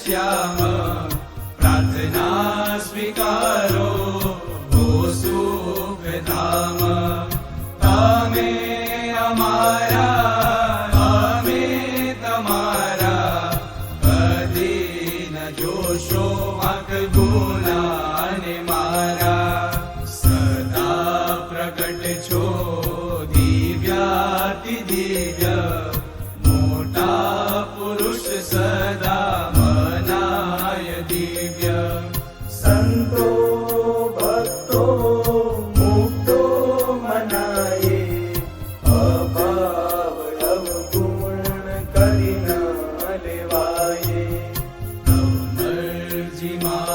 શ્યામ પ્રાર્થના સ્વીકારો ભો સુખધામ તમે અમારા અમે તમારા બધી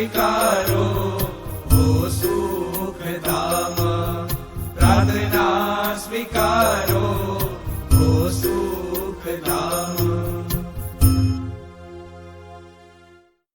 સ્વીકારો. હો સુખધામ પ્રાર્થના સ્વીકારો.